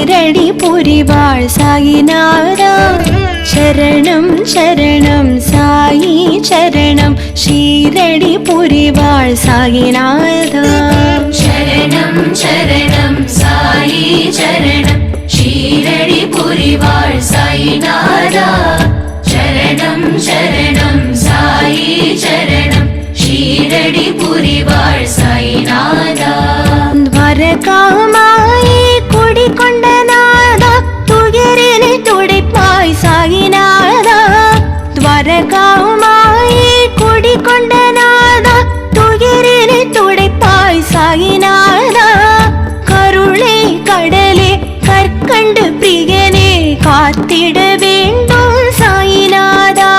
ஈரடி பொறிவாள் சாயினாரா சரணம் சரணம் சாயி சரணம் ஷீரடி பொறிவாள் சாயினாரா சரணம் சரணம் சாயி சரணம் ஷீரடி பொறிவாள் சாயினாரா சரணம் சரணம் சாயி சரணம் ஷீரடி பொறிவாள் சாயினாரா द्वारका அழகாவுமாயே குடிக்கொண்ட நாதா துயிரினை துடைப்பாய் சாயினாதா கருளே கடலே கற்கண்டு பிரியனே காத்திட வேண்டும் சாயினாதா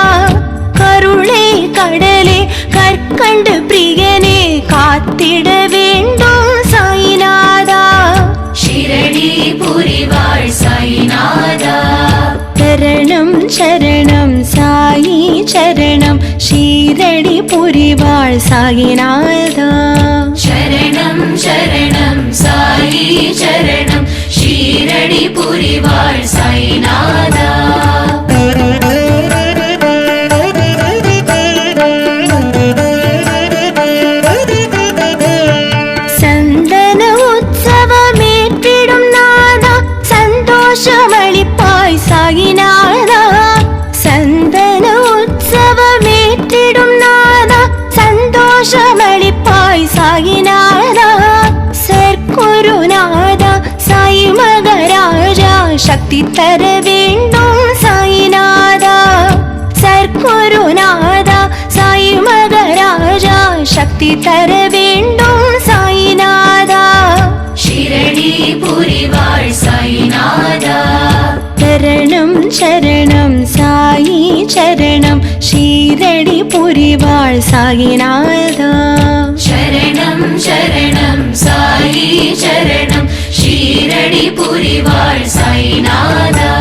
கருளே கடலே கற்கண்டு பிரியனே காத்திட வேண்டும் சாயினாதா அடி புரிவாள் சாயிநாதா சரணம் சரணம் சாயி சரணம் ஷீரடி புரிவாள் சாயிநாதா. தர வேண்டும் சாயிநாதா. ஷிரடி புரிவாள் சாயிநாதா. சரணம் சரணம் சாயி சரணம் ஷீரடி புரிவாள் சாயிநாதா. சரணம் சரணம் சாயி சரணம் ஷீரடி புரிவாள் சாயிநாதா.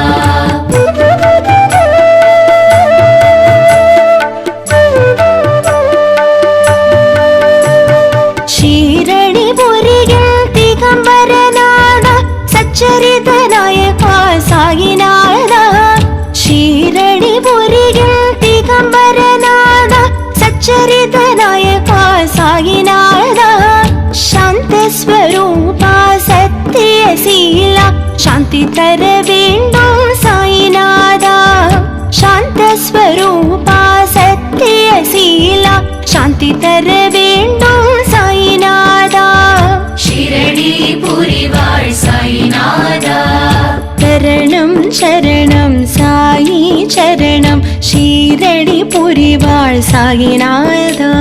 சச்சரித நாயகா சாயிநாதா சாந்த ஸ்வரூபா சத்தியசீலா சாந்தி தர வேண்டும் சாயிநாதா சாந்த ஸ்வரூபா சத்தியசீலா சாந்தி தர வேண்டும் சாயிநாதா ஷிரடி புரிவாள் சாயிநாதா சீரடி புரிவாள் சாயிநாதா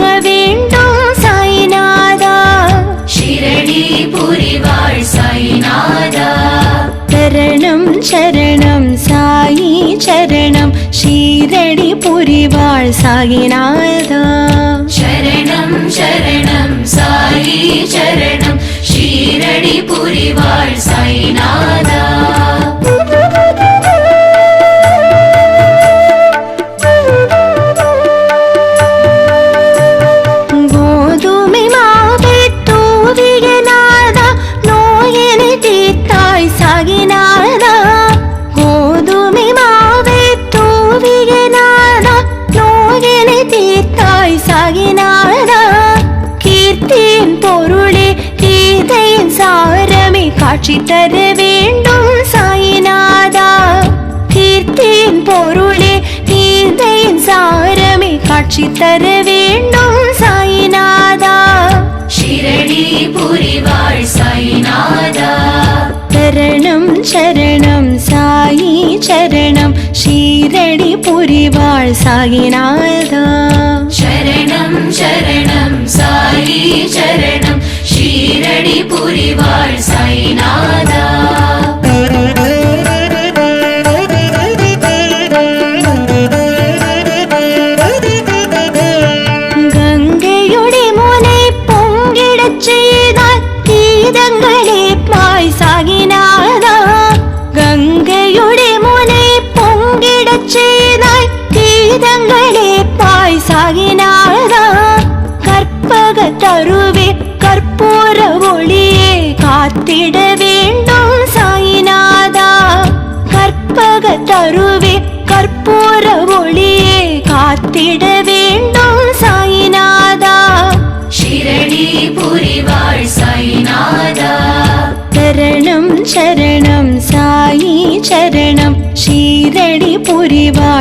தீர்க்க வேண்டும் சாயிநாதா. ஷிரடி புரிவாள் சாயிநாதா. சரணம் சரணம் சாயி சரணம் ஷீரடி புரிவாள் சாயிநாதா. சரணம் சரணம் சாயி சரணம் ஷீரடி புரிவாள் சாயிநாதா. காட்சி தர வேண்டும் சாயிநாதா. கீர்த்தியின் பொருளே கீதையின் சாரமே. காட்சி தர வேண்டும் சாயிநாதா. ஷிரடி புரிவாள் சாயிநாதா. சரணம் சரணம் சாயி சரணம். ஷீரடி புரிவாள் சாயிநாதா. சரணம் சரணம். புரிவாள் சைனாதா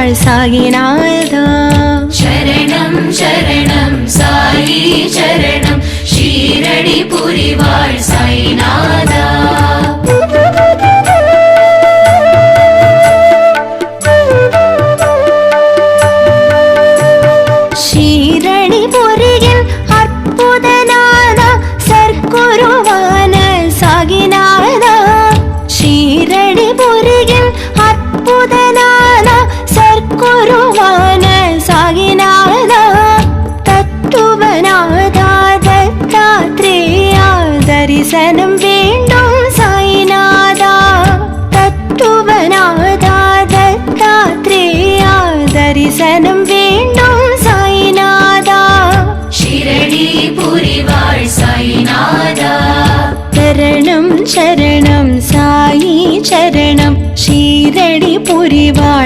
வாழ் சாயினால்தான் சரணம் சரணம் சாயி சரணம். ஷீரடி புரிவாள் சாய்நாத.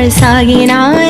வாழ்சாகினார்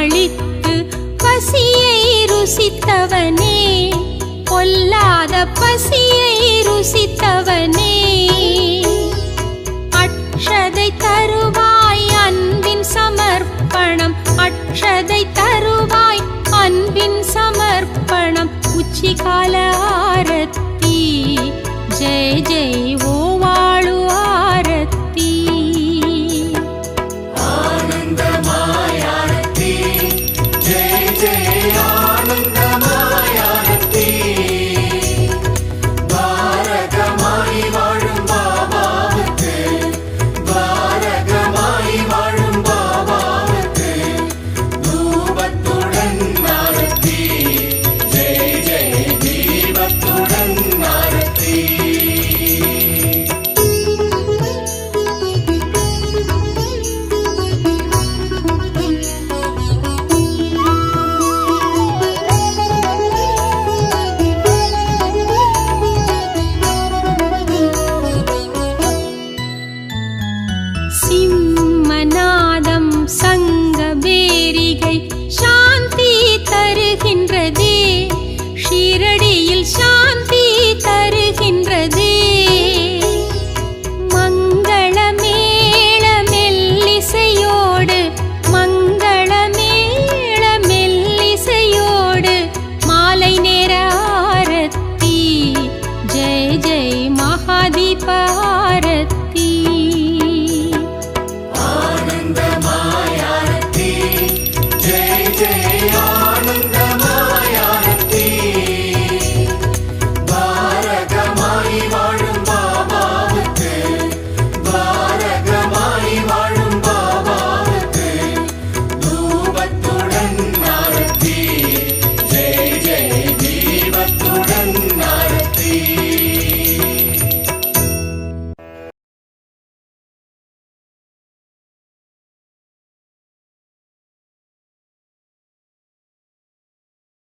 அழித்து பசியை ருசித்தவனே. பொல்லாத பசியை ருசித்தவனே. அக்ஷதை தருவாய் அன்பின் சமர்ப்பணம். அக்ஷதை தருவாய் அன்பின் சமர்ப்பணம். உச்சிகால